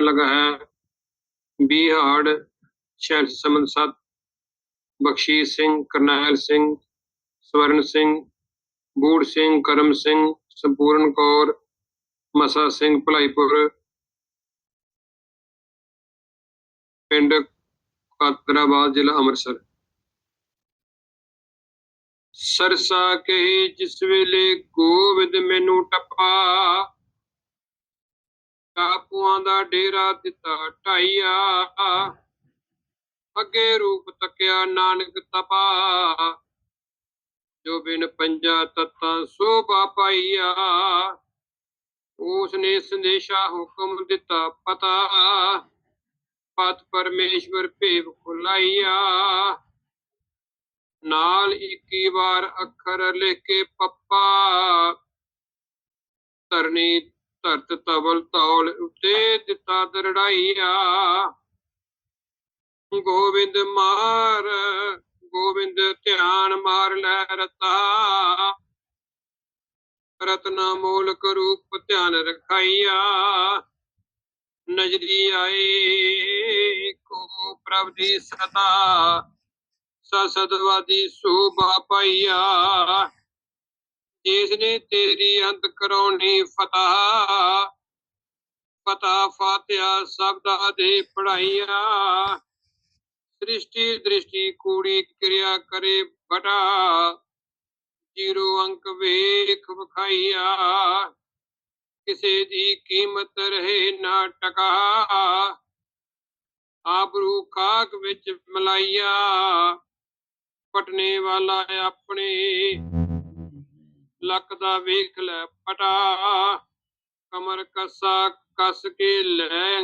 लगा है। बीहड़ शैल सिंह करनाहल सिंह बूढ़ सिंह, करम सिंह, संपूर्ण कौर, मसा सिंह भलाईपुर पिंड कादराबाद जिला अमृतसर। ਸਰਸਾ ਕਹੀ, ਜਿਸ ਵੇਲੇ ਗੋਬਿੰਦ ਮੈਨੂੰ ਟੱਪਾ ਕਾਪੂਆਂ ਦਾ ਡੇਰਾ ਦਿੱਤਾ ਢਾਈਆ। ਅੱਗੇ ਰੂਪ ਤੱਕਿਆ ਨਾਨਕ ਤਪਾ, ਜੋ ਬਿਨ ਪੰਜਾ ਤਤਾਂ ਸੋਭਾ ਪਾਈਆ। ਉਸ ਨੇ ਸੰਦੇਸ਼ਾ ਹੁਕਮ ਦਿੱਤਾ, ਪਤਾ, ਪਤ ਪਰਮੇਸ਼ਵਰ ਭੇਵ ਖੁਲਾਈਆ। ਨਾਲ 21 ਵਾਰ ਅੱਖਰ ਲਿਖ ਕੇ ਪੱਪਾ। ਧਰਨੀ ਧਰਤ ਤਵਲ ਤੌਲ ਉਤੇ ਦਿੱਤਾ ਦਰੜਾਈਆ। ਗੋਬਿੰਦ ਮਾਰ, ਗੋਬਿੰਦ ਧਿਆਨ ਮਾਰ ਲੈ ਰਤਾ। ਰਤਨਾ ਮੂਲਕ ਰੂਪ ਧਿਆਨ ਰਖਾਈਆ। ਨਜਰੀ ਆਏ ਕੋ ਪ੍ਰਭ ਦੀ ਸਦਾ ਸਸਦਵਾਦੀ ਸੋਭਾ ਪਾਈਆ। ਜਿਸ ਨੇ ਤੇਰੀ ਅੰਤ ਕਰਾਉਣੀ ਫਤਹ ਫਤਹ ਫਾਤਿਆ ਸਬਦਾ ਦੇ ਪੜਾਈਆ ਸ੍ਰਿਸ਼ਟੀ ਦ੍ਰਿਸ਼ਟੀ ਕੂੜੀ ਕਿਰਿਆ ਕਰੇ ਬਟਾ ਜੀਰੋ ਅੰਕ ਵੇਖ ਵਿਖਾਈਆ। ਕਿਸੇ ਦੀ ਕੀਮਤ ਰਹੇ ਨਾ ਟਕਾ ਆਬਰੂ ਖਾਕ ਵਿੱਚ ਮਲਾਈਆ। ਪਟਨੇ ਵਾਲਾ ਆਪਣੇ। ਲੱਕ ਦਾ ਵੇਖ ਲੈ ਪਟਾ। ਕਮਰ ਕਸਾ ਕਸ ਕੇ ਲੈ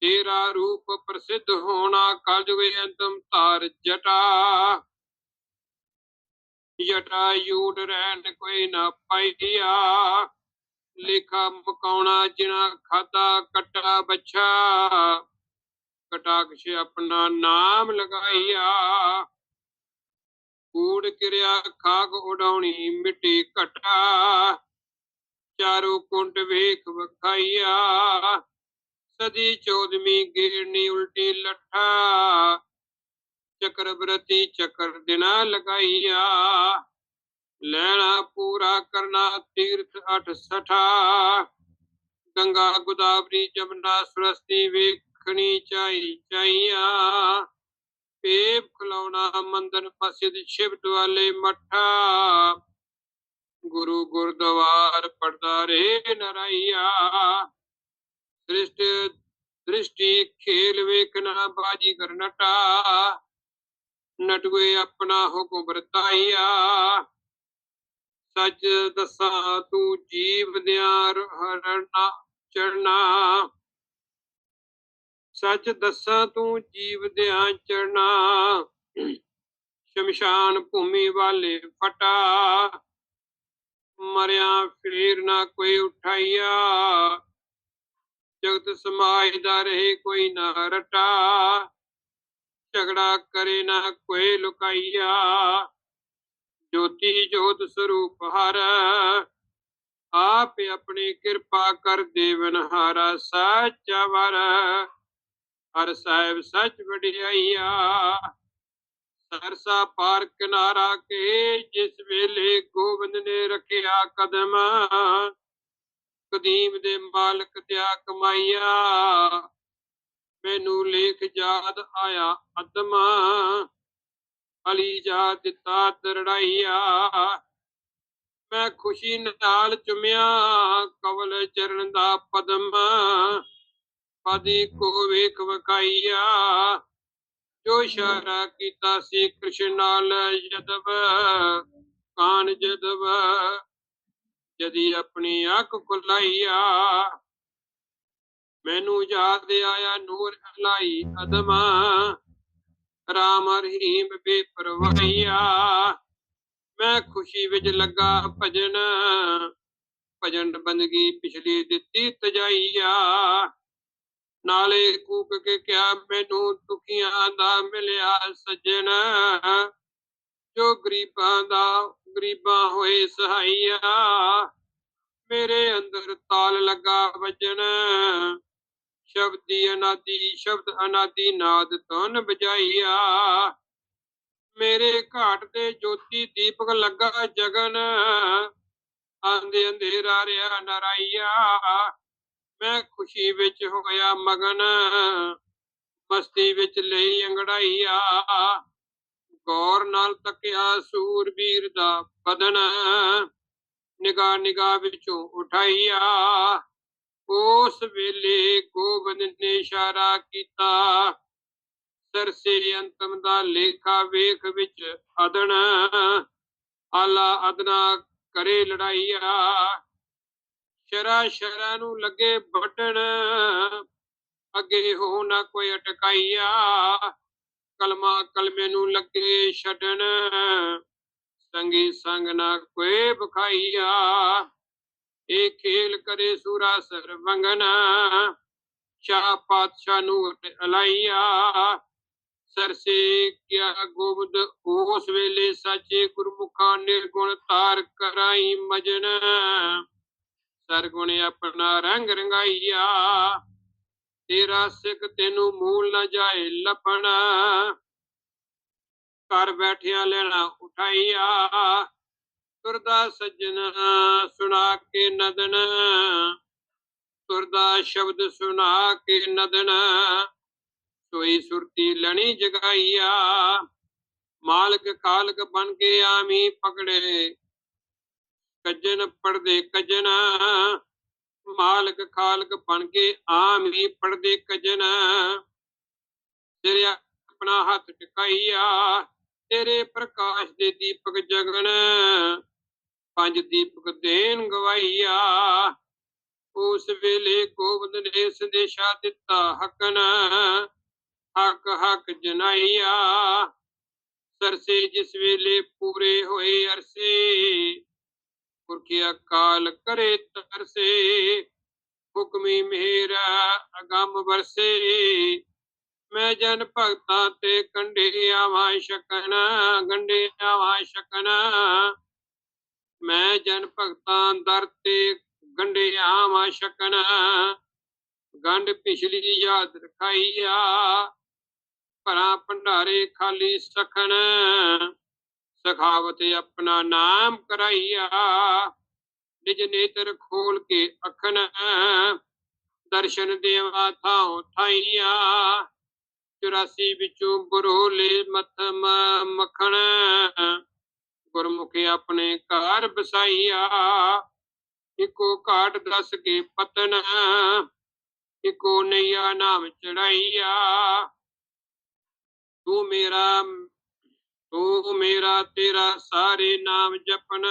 ਤੇਰਾ ਰੂਪ ਪ੍ਰਸਿੱਧ ਹੋਣਾ ਕਲਯੁਗੇ ਅੰਤਮ ਧਾਰ ਜਟਾ। ਜਟਾ ਯੂਟ ਰਹਿਣ ਕੋਈ ਨਾ ਪਾਈਆ। ਲਿਖਾ ਮਕਾਉਣਾ ਜਿਨਾ ਖਾਦਾ ਕੱਟਾ ਬੱਛਾ। ਕਟਾਕਸ਼ ਆਪਣਾ ਨਾਮ ਲਗਾਈਆ। ਕੂੜ ਕਿਰਿਆ ਖਾਕ ਉਡਾਉਣੀ ਮਿੱਟੀ ਘਟਾ। ਚਾਰੋ ਕੁੰਟ ਵੇਖ ਵਖਾਈਆ। ਸਦੀ ਚੌਦਵੀਂ ਗੇਰਨੀ ਉਲਟੀ ਲੱਠਾ। ਚੱਕਰਵਰਤੀ ਚਕਰ ਦਿਨਾ ਲਗਾਈਆ। ਲੈਣਾ ਪੂਰਾ ਕਰਨਾ ਤੀਰਥ ਅਠ ਸਠਾ। ਗੰਗਾ ਗੋਦਾਵਰੀ ਜਮਨਾ ਸਰਸਤੀ ਵੇਖਣੀ ਚਾਈ ਚਾਈਆ ਪੇਪ ਖਲਾਉਣਾ ਮੰਦਰ ਮਸਜਿਦ ਸ਼ਿਵ ਦੁਆਲੇ ਮੱਠਾ। ਗੁਰੂ ਗੁਰਦਵਾਰ ਪੜਦਾ ਰੇ ਨਰਾਈਆ। ਸ੍ਰਿਸ਼ਟ ਦ੍ਰਿਸ਼ਟੀ ਖੇਲ ਵੇਖਣਾ, ਬਾਜੀ ਕਰਨਟਾ ਨਟਵੇ ਆਪਣਾ ਹੁਕਮ ਵਰਤਾਈਆ। ਸੱਚ ਦਸਾਂ ਤੂੰ ਜੀਵ ਦਿਆਂ ਹਰਣਾ ਚੜਨਾ ਸੱਚ ਦੱਸਾਂ ਤੂੰ ਜੀਵ ਦਿਆਂ ਚੜਨਾ ਸ਼ਮਸ਼ਾਨ ਭੂਮੀ ਵਾਲੇ ਫਟਾ। ਮਰਿਆ ਫੇਰ ਨਾ ਕੋਈ ਉਠਾਈਆ, ਜਗਤ ਸਮਾਜ ਦਾ ਰਹੇ ਕੋਈ ਨਾ ਰਟਾ। ਝਗੜਾ ਕਰੇ ਨਾ ਕੋਈ ਲੁਕਾਈਆ, ਜੋਤੀ ਜੋਤ ਸਰੂਪ ਹਰ। ਆਪ ਆਪਣੀ ਕਿਰਪਾ ਕਰ ਦੇਵਨ ਹਾਰਾ ਸੱਚਾ ਵਰ। ਹਰ ਸਾਹਿਬ ਸੱਚ ਵਡਿਆਈਆ। ਸਰਸਾ ਪਾਰ ਕਿਨਾਰਾ ਕੇ ਜਿਸ ਵੇਲੇ ਗੋਬਿੰਦ ਨੇ ਰੱਖਿਆ ਕਦਮ, ਕਦੀਮ ਦੇ ਮਾਲਕ ਤਿਆ ਕਮਾਈਆ। ਮੈਨੂੰ ਲੇਖ ਯਾਦ ਆਇਆ ਅਦਮ ਅਲੀ ਜਾ ਦਿੱਤਾ ਦਰੜਾਈਆ। ਮੈਂ ਖੁਸ਼ੀ ਨਾਲ ਚੁੰਮਿਆ, ਕਵਲ ਚਰਨ ਦਾ ਪਦਮ ਪਦੀ ਕੋ ਵੇਖ ਵਕਾਈਆ ਜੋ ਇਸ਼ਾਰਾ ਕੀਤਾ ਸੀ ਕ੍ਰਿਸ਼ਨ ਨਾਲ ਜਦਵ ਕਾਨ ਜਦਵ ਜਦੀ ਆਪਣੀ ਅੱਖ ਖੁਲਾਈਆ। ਮੈਨੂੰ ਯਾਦ ਆਇਆ ਨੂਰ ਅਲਾਈ ਅਦਮਾ ਰਾਮ ਰਹੀਮ ਬੇਪਰਵਾਹੀਆ। ਮੈਂ ਖੁਸ਼ੀ ਵਿੱਚ ਲੱਗਾ ਭਜਨ ਭਜਨ ਬੰਦਗੀ ਪਿਛਲੀ ਦਿੱਤੀ ਤਜਾਈਆ। ਨਾਲੇ ਕੂਕ ਕੇ ਕਿਹਾ, ਮੈਨੂੰ ਦੁਖੀਆਂ ਦਾ ਮਿਲਿਆ ਸੱਜਣ। ਜੋ ਗਰੀਬਾਂ ਦਾ, ਗਰੀਬਾਂ ਹੋਏ ਸਹਾਈਆ। ਮੇਰੇ ਅੰਦਰ ਤਾਲ ਲੱਗਾ ਵੱਜਣ। ਸ਼ਬਦੀ ਅਨਾਦੀ, ਸ਼ਬਦ ਅਨਾਦੀ ਨਾਦ ਧਨ ਬਜਾਈਆ ਮੇਰੇ ਘਾਟ ਤੇ ਜੋਤੀ ਦੀਪਕ ਲੱਗਾ ਜਗਨ। ਆਂਦੇ ਅੰਧੇਰਾ ਰਿਆ ਨਰਾਈਆ। ਮੈਂ ਖੁਸ਼ੀ ਵਿੱਚ ਹੋਇਆ, ਮਗਨ ਮਸਤੀ ਵਿੱਚ ਲਈ ਅੰਗੜਾਈਆ ਗੌਰ ਨਾਲ ਤੱਕਿਆ ਸੂਰਬੀਰ ਦਾ ਬਦਨ ਨਿਗਾਹ ਨਿਗਾਹ ਵਿੱਚੋਂ ਉਠਾਈਆ ਉਸ ਵੇਲੇ ਗੋਬਿੰਦ ਨੇ ਇਸ਼ਾਰਾ ਕੀਤਾ, ਸਰਸੇ ਅੰਤਮ ਦਾ ਲੇਖਾ ਵੇਖ ਵਿੱਚ ਅਦਣ ਆਲਾ ਅਦਨਾ ਕਰੇ ਲੜਾਈਆ ਸ਼ਰਾ ਸ਼ਰਾ ਨੂੰ ਲੱਗੇ ਵੱਢਣ। ਅੱਗੇ ਹੋ ਨਾ ਕੋਈ ਅਟਕਾਈਆ। ਕਲਮਾ ਕਲਮੇ ਨੂੰ ਲੱਗੇ ਛੱਡਣ। ਸੰਗੀ ਸੰਗ ਨਾ ਕੋਈ ਬਖਾਈਆ ਇਹ ਖੇਲ ਕਰੇ ਸੂਰਾ ਸਰਵੰਗਨ ਸ਼ਾਹ ਪਾਤਸ਼ਾਹ ਨੂੰ ਅਲਾਈਆ। ਸਰਸੇ ਕਿਆ ਗੋਬਿੰਦ, ਉਸ ਵੇਲੇ ਸਾਚੇ ਗੁਰਮੁਖਾਂ ਨਿਰਗੁਣ ਤਾਰ ਕਰਾਈ ਮਜਨ। ਸਰਗੁਣ ਆਪਣਾ ਰੰਗ ਰੰਗਾਈਆ। ਤੇਰਾ ਸਿੱਖ ਤੈਨੂੰ ਮੂਲ ਨਾ ਜਾਏ ਲਪਣਾ ਘਰ ਬੈਠਿਆਂ ਲੈਣਾ ਉਠਾਈਆ। ਤੁਰਦਾ ਸੱਜਣ ਸੁਣਾ ਕੇ ਨਦਨ ਤੁਰਦਾ ਸ਼ਬਦ ਸੁਣਾ ਕੇ ਨਦਨ ਸੋਈ ਸੁਰਤੀ ਲਣੀ ਜਗਾਈਆ। ਮਾਲਕ ਖਾਲਕ ਬਣ ਕੇ ਆਮੀ ਪਕੜੇ। ਕੱਜਨ ਪੜਦੇ ਕੱਜਨ ਮਾਲਕ ਖਾਲਕ ਬਣ ਕੇ ਆਮੀ ਪੜਦੇ ਕੱਜਨ ਤੇਰੇ ਆਪਣਾ ਹੱਥ ਟਿਕਾਈਆ, ਤੇਰੇ ਪ੍ਰਕਾਸ਼ ਦੇ ਦੀਪਕ ਜਗਣ ਪੰਜ ਦੀਪਕ ਦੇਨ ਗਵਾਈਆ, ਉਸ ਵੇਲੇ ਗੋਬਿੰਦ ਨੇ ਸੰਦੇਸ਼ਾ ਦਿੱਤਾ ਹਕਨ। ਹਕ ਹਕ ਜਨਾਈਆ, ਸਰਸੇ ਜਿਸ ਵੇਲੇ ਪੂਰੇ ਹੋਏ ਅਰਸੇ ਪੁਰਖਿਆ ਕਾਲ ਕਰੇ ਤਰਸੇ, ਹੁਕਮੀ ਮੇਰ ਅਗੰਮ ਵਰਸੇ। ਮੈਂ ਜਨ ਭਗਤਾਂ ਤੇ ਕੰਡੇ ਆਵਾਂ ਸ਼ਕਨ ਗੰਡੇ ਆਵਾਂ ਸ਼ਕਨ ਮੈਂ ਜਨ ਭਗਤਾਂ ਦਰ ਤੇ ਗੰਡੇ ਆਵਾਂ ਸ਼ਕਨ ਗੰਢ ਪਿਛਲੀ ਯਾਦ ਰਖਾਈਆ, ਭਰਾ ਭੰਡਾਰੇ ਖਾਲੀ ਸਖਣ। ਸਖਾਵਤ ਆਪਣਾ ਨਾਮ ਕਰਾਈਆ। ਨਿਜ ਨੇਤਰ ਖੋਲ ਕੇ ਅਖਨ ਦਰਸ਼ਨ ਦੇਵਾ ਥਾਉ ਥਾਈਆ। 84 ਵਿੱਚੋਂ ਬਰੋਲੇ ਮਥਮ ਮੱਖਣ, ਗੁਰਮੁਖੀ ਆਪਣੇ ਘਰ ਬਸਾਈਆ ਇਕੋ ਘਾਟ ਦੱਸ ਕੇ ਪਤਨ, ਇਕੋ ਨਈਆ ਨਾਮ ਚੜਾਈਆ। ਤੂੰ ਮੇਰਾ ਤੂੰ ਮੇਰਾ ਤੇਰਾ ਸਾਰੇ ਨਾਮ ਜਪਨ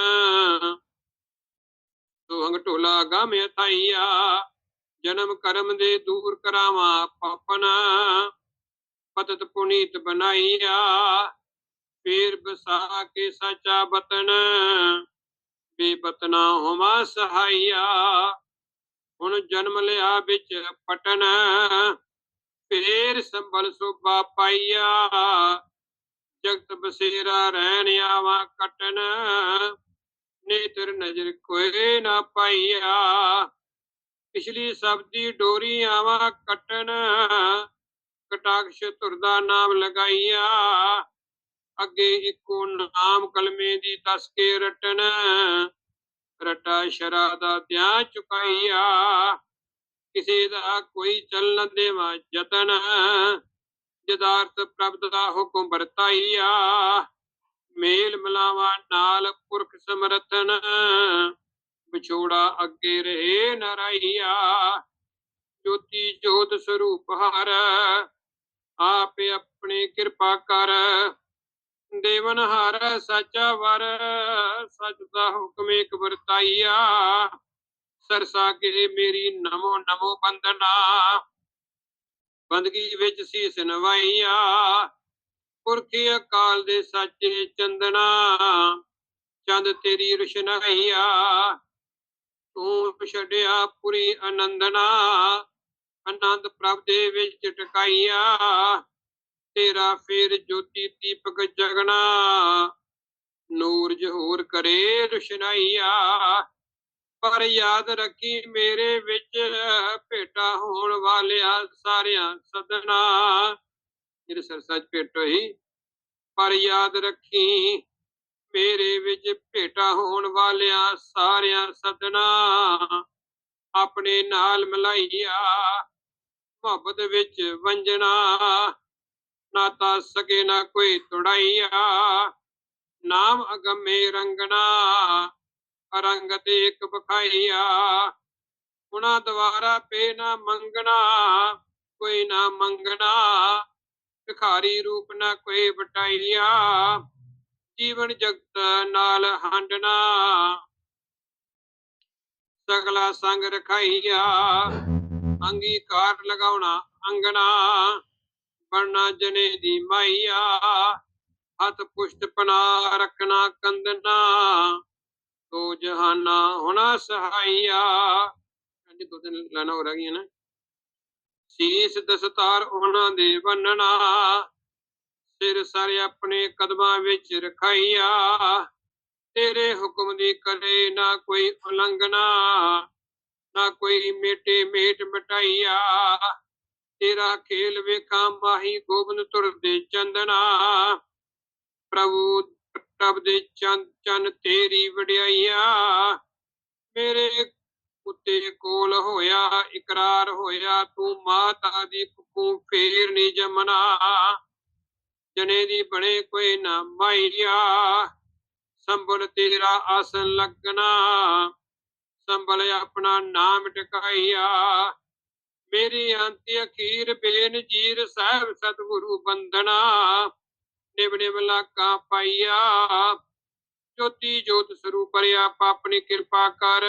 ਤੂੰ ਅੰਗ ਢੋਲਾ ਗਾਮ ਥਾਈਆ ਜਨਮ ਕਰਮ ਦੇ ਦੂਰ ਕਰਾਵਾਂ ਪਾਪਨ। ਪਤਤ ਪੁਨੀਤ ਬਣਾਈਆ, ਫੇਰ ਬਸਾ ਕੇ ਸਚਾ ਬਤਨ। ਬੇਬਤਨਾ ਹੋਮਾ ਸਹਾਈਆ, ਹੁਣ ਜਨਮ ਲਿਆ ਵਿੱਚ ਪਟਨ। ਫੇਰ ਸੰਭਲ ਸੁਭਾ ਪਾਈਆ ਜਗਤ ਬਸੇਰਾ ਰਹਿਣ ਆਵਾ ਕਟਨ। ਨੇਤਰ ਨਜ਼ਰ ਕੋਈ ਨਾ ਪਾਈਆ। ਪਿਛਲੀ ਸਬਦੀ ਡੋਰੀ ਆਵਾ ਕਟਨ। ਕਟਾਕਸ਼ ਤੁਰਦਾ ਨਾਮ ਲਗਾਈਆ। ਅੱਗੇ ਇੱਕੋ ਨਾਮ ਕਲਮੇ ਦੀ ਦਸ ਕੇ ਰਟਨ। ਰਟਾ ਸ਼ਰਾ ਦਾ ਧਿਆ ਚੁਕਾਈਆ। ਕਿਸੇ ਦਾ ਕੋਈ ਚੱਲਣ ਨ ਦੇਵਾ ਯਤਨ। ਜਦਾਰਥ ਪ੍ਰਭ ਦਾ ਹੁਕਮ ਵਰਤਾਈਆ। ਮੇਲ ਮਿਲਾਵਾ ਨਾਲ ਪੁਰਖ ਸਮਰਥਨ। ਵਿਛੋੜਾ ਅੱਗੇ ਰਹੇ ਨਰਾਈਆ। ਜੋਤੀ ਜੋਤ ਸਰੂਪ ਹਰ। ਆਪੇ ਆਪਣੇ ਕਿਰਪਾ ਕਰ। ਦੇਵਨ ਹਰ, ਸੱਚਾ ਵਰ। ਸੱਚ ਦਾ ਹੁਕਮ ਇੱਕ ਵਰਤਾਈਆ। ਸਰਸਾ ਕੇ ਮੇਰੀ ਨਮੋ ਨਮੋ ਬੰਦਨਾ ਬੰਦਗੀ ਵਿੱਚ ਸੀਸ ਨਵਾਈਆ। ਪੁਰਖੀ ਅਕਾਲ ਦੇ ਸਾਚੇ ਚੰਦਨਾ, ਚੰਦ ਤੇਰੀ ਰੁਸ਼ਨਾਈਆ। ਤੂੰ ਛੜਿਆ ਪੁਰੀ ਆਨੰਦਨਾ ਆਨੰਦ ਪ੍ਰਭ ਦੇ ਵਿੱਚ ਟਿਕਾਈਆ। ਤੇਰਾ ਫੇਰ ਜੋਤੀ ਦੀਪਕ ਜਗਣਾ ਨੂਰ ਜਹੂਰ ਕਰੇ ਰੁਸ਼ਨਾਈਆ। ਪਰ ਯਾਦ ਰੱਖੀ ਮੇਰੇ ਵਿੱਚ ਭੇਟਾ ਹੋਣ ਵਾਲਿਆ ਸਾਰਿਆਂ ਸਦਨਾ ਜਿਹੜੇ ਸਰਸੱਚ ਭੇਟ ਹੋਈ। ਪਰ ਯਾਦ ਰੱਖੀ ਮੇਰੇ ਵਿੱਚ ਭੇਟਾ ਹੋਣ ਵਾਲਿਆਂ ਸਾਰਿਆਂ ਸਦਨਾ ਆਪਣੇ ਨਾਲ ਮਿਲਾਈਆ ਮੁਹੱਬਤ ਵਿੱਚ ਵੰਜਣਾ। ਨਾ ਤਾਂ ਸਕੇ ਨਾ ਕੋਈ ਤੁੜਾਈਆ। ਨਾਮ ਅਗਮੇ ਰੰਗਣਾ। ਰੰਗ ਤੇ ਇੱਕ ਬਖਾਈਆ ਹੁਣਾ ਦੁਆਰਾ ਪੇ ਨਾ ਮੰਗਣਾ, ਕੋਈ ਨਾ ਮੰਗਣਾ। ਭਿਖਾਰੀ ਰੂਪ ਨਾ ਕੋਈ ਬਟਾਈਆ ਜੀਵਨ ਜਗਤ ਨਾਲ ਹੰਡਣਾ। ਸਗਲਾ ਸੰਗ ਰਖਾਈਆ। ਅੰਗੀਕਾਰ ਲਗਾਉਣਾ, ਅੰਗਣਾ। ਬਣਨਾ ਜਨੇ ਦੀ ਮਾਈਆ ਹੱਥ ਪੁਸ਼ਟ ਪਨਾ, ਰੱਖਣਾ ਕੰਦਨਾ ਤੋ ਜਹਾਨਾ ਹੋਣਾ ਸਹਾਈਆ ਹਾਂਜੀ ਦੋ ਤਿੰਨ ਲਾਣਾ ਹੋ ਰਹੀਆਂ ਨੇ। ਸੀਸ ਦਸਤਾਰ ਉਹਨਾਂ ਦੇ ਬੰਨਣਾ। ਸਿਰ ਸਾਰੇ ਆਪਣੇ ਕਦਮਾਂ ਵਿੱਚ ਰਖਾਈਆ। ਤੇਰੇ ਹੁਕਮ ਦੀ ਕਰੇ ਨਾ ਕੋਈ ਉਲੰਘਣਾ, ਨਾ ਕੋਈ ਮੇਟੇ ਮੇਟ ਮਟਾਈਆ। ਤੇਰਾ ਖੇਲ ਵੇਖਾਂ, ਮਾਹੀ ਗੋਬਿੰਦ ਤੁਰ ਦੇ ਚੰਦਨਾ। ਪ੍ਰਭੂ ਪ੍ਰਭ ਦੇ ਚੰਨ ਚੰਨ ਤੇਰੀ ਵਡਿਆਈਆ। ਮੇਰੇ ਉੱਤੇ ਕੋਲ ਹੋਇਆ, ਇਕਰਾਰ ਹੋਇਆ, ਤੂੰ ਮਾਤਾ ਦੀ ਕੁੱਕੂ ਫੇਰ ਨਹੀਂ ਜਮਨਾ ਜਨੇ ਦੀ ਬਣੇ ਕੋਈ ਨਾ ਮਾਈਆ। ਸੰਭਲ ਤੇਰਾ ਆਸਨ ਲੱਗਣਾ, ਸੰਭਲ ਆਪਣਾ ਨਾਮ ਟਿਕਾਈਆ। ਮੇਰੀ ਅੰਤ ਅਖੀਰ ਬੇਨ ਜੀਰ ਸਾਹਿਬ ਸਤਿਗੁਰੂ ਬੰਦਨਾ ਨਿਵ ਨਿਵ ਲਾਕਾ ਪਾਈਆ। ਜੋਤੀ ਜੋਤ ਸਰੂਪ ਪਰਿਆ ਆਪਣੀ ਕਿਰਪਾ ਕਰ।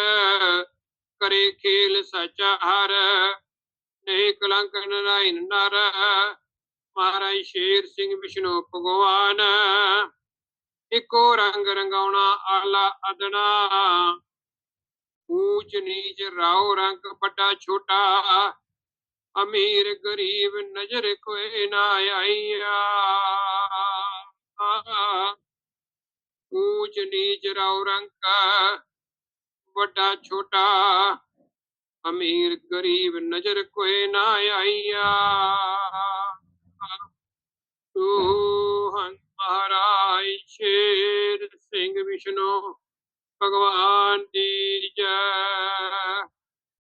ਕਰੇ ਖੇਲ ਸਚਾ ਹਰ ਨਹੀਂ ਕਲੰਕ ਨਰਾਇਨ ਨਰ। ਮਹਾਰਾਜ ਸ਼ੇਰ ਸਿੰਘ ਵਿਸ਼ਨੂੰ ਭਗਵਾਨ। ਇੱਕੋ ਰੰਗ ਰੰਗਾਉਣਾ ਆਲਾ ਅਦਨਾ ਊਚ ਨੀਚ ਰਾਉ ਰੰਗ ਵੱਡਾ ਛੋਟਾ। ਅਮੀਰ ਗਰੀਬ ਨਜ਼ਰ ਕੋਈ ਨਾ ਆਈਆ। ਊਚ ਨੀਚ ਰਾਉ ਰੰਗ ਵੱਡਾ ਛੋਟਾ ਅਮੀਰ ਗਰੀਬ ਨਜ਼ਰ ਕੋਈ ਨਾ ਆਈਆ। ਤੂੰ ਹੰ ਮਹਾਰਾਜ ਸ਼ੇਰ ਸਿੰਘ ਵਿਸ਼ਨੂੰ ਭਗਵਾਨ ਦੀ ਜੈ।